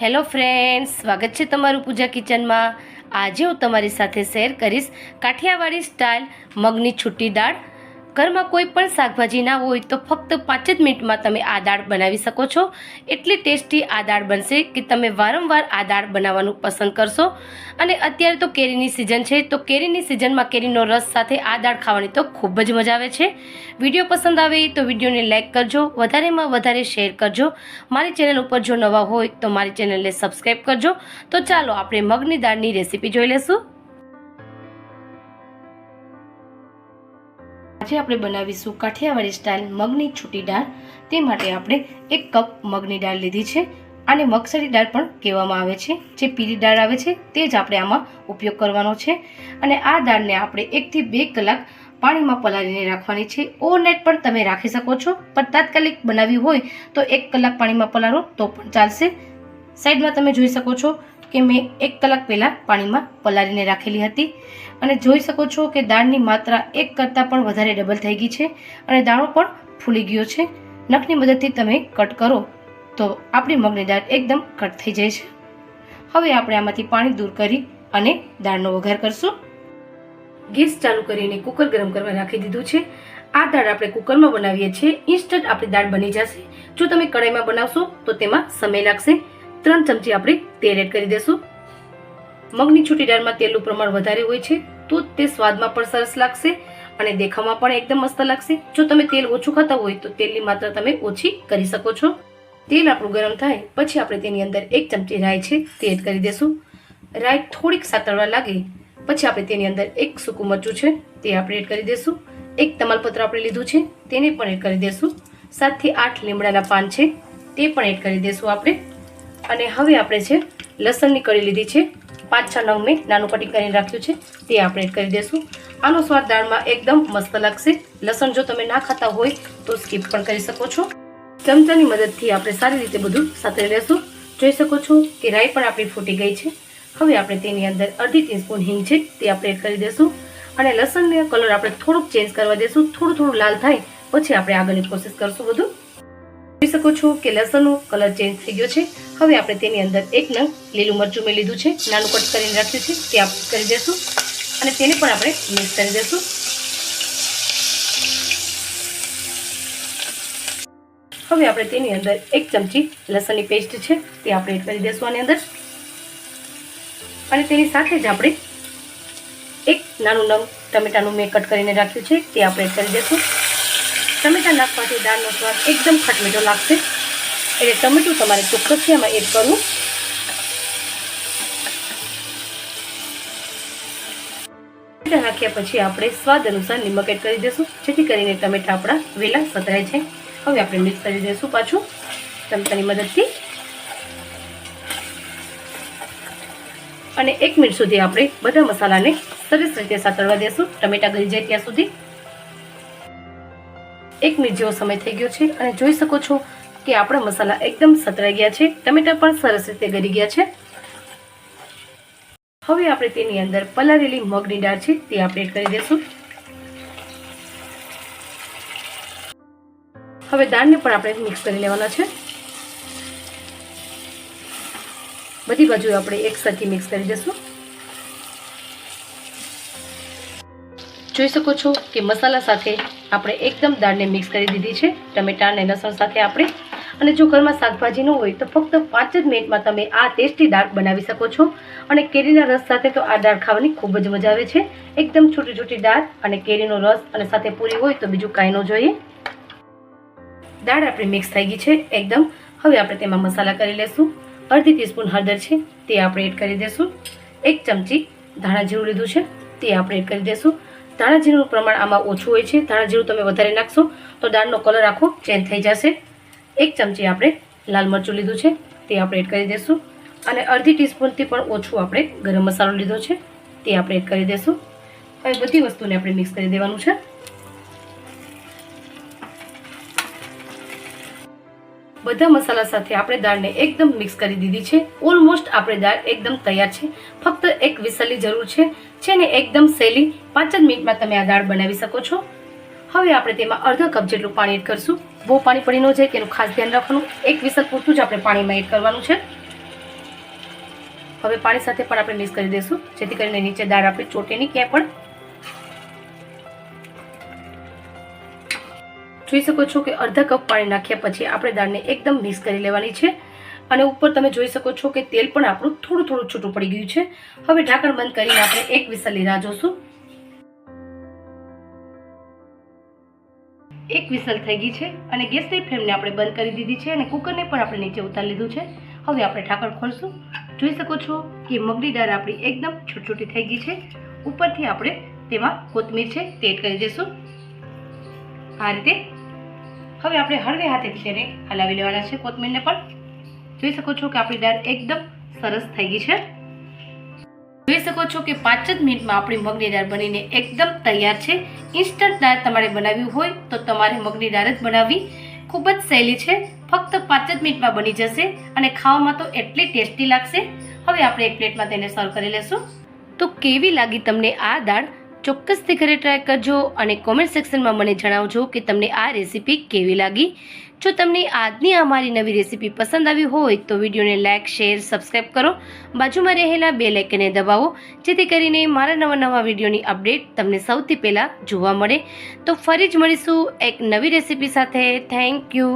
Hello friends, સ્વાગત છે તમારું પૂજા કિચનમાં. આજે હું તમારી સાથે શેર કરીશ કાઠિયાવાડી સ્ટાઇલ મગની છૂટી દાળ ઘરમાં કોઈ પણ શાકભાજી ના હોય તો ફક્ત પાંચ જ મિનિટમાં તમે આ દાળ બનાવી શકો છો. એટલી ટેસ્ટી આ દાળ બનશે કે તમે વારંવાર આ દાળ બનાવવાનું પસંદ કરશો. અને અત્યારે તો કેરીની સિઝન છે, તો કેરીની સિઝનમાં કેરીનો રસ સાથે આ દાળ ખાવાની તો ખૂબ જ મજા આવે છે. વીડિયો પસંદ આવે તો વિડીયોને લાઇક કરજો, વધારેમાં વધારે શેર કરજો. મારી ચેનલ ઉપર જો નવા હોય તો મારી ચેનલને સબસ્ક્રાઈબ કરજો. તો ચાલો આપણે મગની દાળની રેસીપી જોઈ લેશું આજે આપણે બનાવીશું કાઠિયાવાડી સ્ટાઇલ મગની છૂટી દાળ. તે માટે આપણે એક કપ મગની દાળ લીધી છે આને મગસરી દાળ પણ કહેવામાં આવે છે. જે પીળી દાળ આવે છે તે જ આપણે આમાં ઉપયોગ કરવાનો છે. અને આ દાળને આપણે એકથી બે કલાક પાણીમાં પલાળીને રાખવાની છે. ઓવરનાઇટ પણ તમે રાખી શકો છો. પણ તાત્કાલિક બનાવવી હોય તો એક કલાક પાણીમાં પલાળો તો પણ ચાલશે. સાઈડમાં તમે જોઈ શકો છો કે મેં એક કલાક પહેલાં પાણીમાં પલાળીને રાખેલી હતી. અને જોઈ શકો છો કે દાળની માત્રા એક કરતાં પણ વધારે ડબલ થઈ ગઈ છે અને દાણો પણ ફૂલી ગયો છે. નખની મદદથી તમે કટ કરો તો આપણી મગની દાળ એકદમ કટ થઈ જાય છે. હવે આપણે આમાંથી પાણી દૂર કરી અને દાળનો વઘાર કરશું. ગેસ ચાલુ કરીને કુકર ગરમ કરવા રાખી દીધું છે. આ દાળ આપણે કુકરમાં બનાવીએ છીએ. ઇન્સ્ટન્ટ આપણી દાળ બની જશે. જો તમે કઢાઈમાં બનાવશો તો તેમાં સમય લાગશે. ત્રણ ચમચી આપણે તેલ એડ કરી દેશું. મગની છૂટી દાળમાં તેલનું પ્રમાણ વધારે હોય છે, તો તે સ્વાદમાં પણ સરસ લાગશે અને દેખાવમાં પણ એકદમ મસ્ત લાગશે. જો તમે તેલ ઓછું ખાતા હોય, તો તેલની માત્રા તમે ઓછી કરી શકો છો. તેલ આપણું ગરમ થાય, પછી આપણે તેની અંદર એક ચમચી રાઈ છે, તે એડ કરી દેશું. રાઈ થોડીક સાતળવા લાગે, પછી આપણે તેની અંદર એક સૂકું મરચું છે, તે આપણે એડ કરી દેશું. એક તમાલપત્ર આપણે લીધું છે, તેને પણ એડ કરી દેશું. સાતથી આઠ લીમડાના પાન છે, તે પણ એડ કરી દેશું આપણે. અને હવે આપણે છે લસણની કળી લીધી છે. પાંચ છ નંગ મેં નાનું કટિંગ કરીને રાખ્યું છે. તે આપણે એડ કરી દઈશું આનો સ્વાદ દાળમાં એકદમ મસ્ત લાગશે. લસણ જો તમે ના ખાતા હોય તો સ્કીપ પણ કરી શકો છો. ચમચાની મદદથી આપણે સારી રીતે બધું સાથે લેશું. જોઈ શકો છો કે રાઈ પણ આપણી ફૂટી ગઈ છે. હવે આપણે તેની અંદર અડધી ટીસ્પૂન હિંગ છે તે આપણે એડ કરી દઈશું અને લસણનો કલર આપણે થોડુંક ચેન્જ કરવા દઈશું થોડું થોડું લાલ થાય પછી આપણે આગળની પ્રોસેસ કરશું બધું. જોઈ શકો છો કે લસણનો કલર ચેન્જ થઈ ગયો છે. હવે આપણે તેની અંદર એક નંગ લીલું મરચું મેં લીધું છે, નાનું કટ કરીને રાખ્યું છે, તે આપણે કરી દઈશું અને તેને પણ આપણે મિક્સ કરી દઈશું હવે આપણે તેની અંદર એક ચમચી લસણની પેસ્ટ છે, તે આપણે એડ કરી દઈશું આની અંદર. અને તેની સાથે જ આપણે એક નાનું નંગ ટમેટાનું મેં કટ કરીને રાખ્યું છે, તે આપણે એડ કરી દઈશું ટમેટા નાખવાથી દાળનો સ્વાદ એકદમ ખટમીઠો લાગશે. એટલે ટમેટું તમારે ચોક્કસથી આમાં એડ કરવું. ટમેટા નાખ્યા પછી આપણે સ્વાદ અનુસાર નિમક એડ કરી દઈશું. જેથી કરીને ટમેટા આપણા વેલા સતરાય છે હવે આપણે મિક્સ કરી દઈશું પાછું. ચમચાની મદદથી. અને એક મિનિટ સુધી આપણે બધા મસાલાને સરસ રીતે સાતળવા દેશું ટમેટા ગળી જાય ત્યાં સુધી. એક મિનિટ જેવો સમય થઈ ગયો છે અને જોઈ શકો છો કે આપણા મસાલા એકદમ સતરાઈ ગયા છે, ટમેટા પણ સરસ રીતે ગળી ગયા છે. હવે આપણે તેની અંદર પલાળેલી મગની દાળ છે, તે આપણે એડ કરી દઈશું. હવે દાળને પણ આપણે મિક્સ કરી લેવાના છે. બધી બાજુ આપણે એક સરખી મિક્સ કરી દઈશું. જોઈ શકો છો કે મસાલા સાથે આપણે એકદમ દાળને મિક્સ કરી દીધી છે, ટમેટા અને લસણ સાથે આપણે અને જો ઘરમાં શાકભાજી ન હોય તો ફક્ત પાંચ જ મિનિટમાં તમે આ ટેસ્ટી દાળ બનાવી શકો છો. અને કેરીના રસ સાથે તો આ દાળ ખાવાની ખૂબ જ મજા આવે છે. એકદમ છૂટી છૂટી દાળ અને કેરીનો રસ અને સાથે પૂરી હોય તો બીજું કાંઈ ન જોઈએ. દાળ આપણી મિક્સ થઈ ગઈ છે એકદમ. હવે આપણે તેમાં મસાલા કરી લેશું. અડધી ટીસ્પૂન હળદર છે, તે આપણે એડ કરી દઈશું એક ચમચી ધાણા જીરું લીધું છે, તે આપણે એડ કરી દઈશું ધાણા જીરુંનું પ્રમાણ આમાં ઓછું હોય છે. ધાણા જીરું તમે વધારે નાખશો તો દાળનો કલર આખો ચેન્જ થઈ જશે. એક ચમચી આપણે લાલ મરચું લીધું છે, તે આપણે એડ કરી દઈશું અને અડધી ટીસ્પૂનથી પણ ઓછું આપણે ગરમ મસાલો લીધો છે, તે આપણે એડ કરી દઈશું હવે બધી વસ્તુને આપણે મિક્સ કરી દેવાનું છે. બધા મસાલા સાથે આપણે દાળને એકદમ મિક્સ કરી દીધી છે. ઓલમોસ્ટ આપણે દાળ એકદમ તૈયાર છે. ફક્ત એક વિસલની જરૂર છે છે ને એકદમ સહેલી પાંચ જ મિનિટમાં તમે આ દાળ બનાવી શકો છો. હવે આપણે તેમાં અડધો કપ જેટલું પાણી એડ કરશું. બહુ પાણી પડી ન જાય તેનું ખાસ ધ્યાન રાખવાનું. એક વિસલ પૂરતું જ આપણે પાણીમાં એડ કરવાનું છે. હવે પાણી સાથે પણ આપણે મિક્સ કરી દઈશું. જેથી કરીને નીચે દાળ આપણી ચોટે નહીં ક્યાંય પણ. જોઈ શકો છો કે અડધા કપ પાણી નાખ્યા પછી આપણે દાળને એકદમ મિક્સ કરી લેવાની છે. અને ઉપર તમે જોઈ શકો છો કે તેલ પણ આપણું થોડું થોડું છૂટું પડી ગયું છે. હવે ઢાંકણ બંધ કરીને આપણે એક વિસલની રાહ જોશું. એક વિસલ થઈ ગઈ છે અને ગેસની ફ્લેમને આપણે બંધ કરી દીધી છે અને કુકરને પણ આપણે નીચે ઉતારી લીધું છે. હવે આપણે ઢાંકણ ખોલશું. જોઈ શકો છો કે મગની દાળ આપણી એકદમ છોટી છોટી થઈ ગઈ છે. ઉપરથી આપણે તેમાં કોથમીર છે તે એડ કરી દઈશું આ રીતે. હવે આપણે હળવે હાથેથી તેને હલાવી લેવાના છે કોથમીરને પણ. જોઈ શકો છો કે આપણી દાળ એકદમ સરસ થઈ ગઈ છે. જોઈ શકો છો કે પાંચ જ મિનિટમાં આપણી મગની દાળ બનીને એકદમ તૈયાર છે. ઇન્સ્ટન્ટ દાળ તમારે બનાવવી હોય તો તમારે મગની દાળ જ બનાવવી. ખૂબ જ સહેલી છે. ફક્ત પાંચ જ મિનિટમાં બની જશે અને ખાવામાં તો એટલી ટેસ્ટી લાગશે. હવે આપણે એક પ્લેટમાં તેને સર્વ કરી લેશું. તો કેવી લાગી તમને આ દાળ? ચોક્કસથી ઘરે ટ્રાય કરજો અને કોમેન્ટ સેક્શનમાં મને જણાવજો કે તમને આ રેસીપી કેવી લાગી. જો તમને આજની અમારી નવી રેસીપી પસંદ આવી હોય તો વિડીયોને લાઇક શેર સબસ્ક્રાઈબ કરો. બાજુમાં રહેલા બે લાઇકને દબાવો, જેથી કરીને મારા નવા નવા વિડીયોની અપડેટ તમને સૌથી પહેલાં જોવા મળે. તો ફરી જ મળીશું એક નવી રેસીપી સાથે. Thank you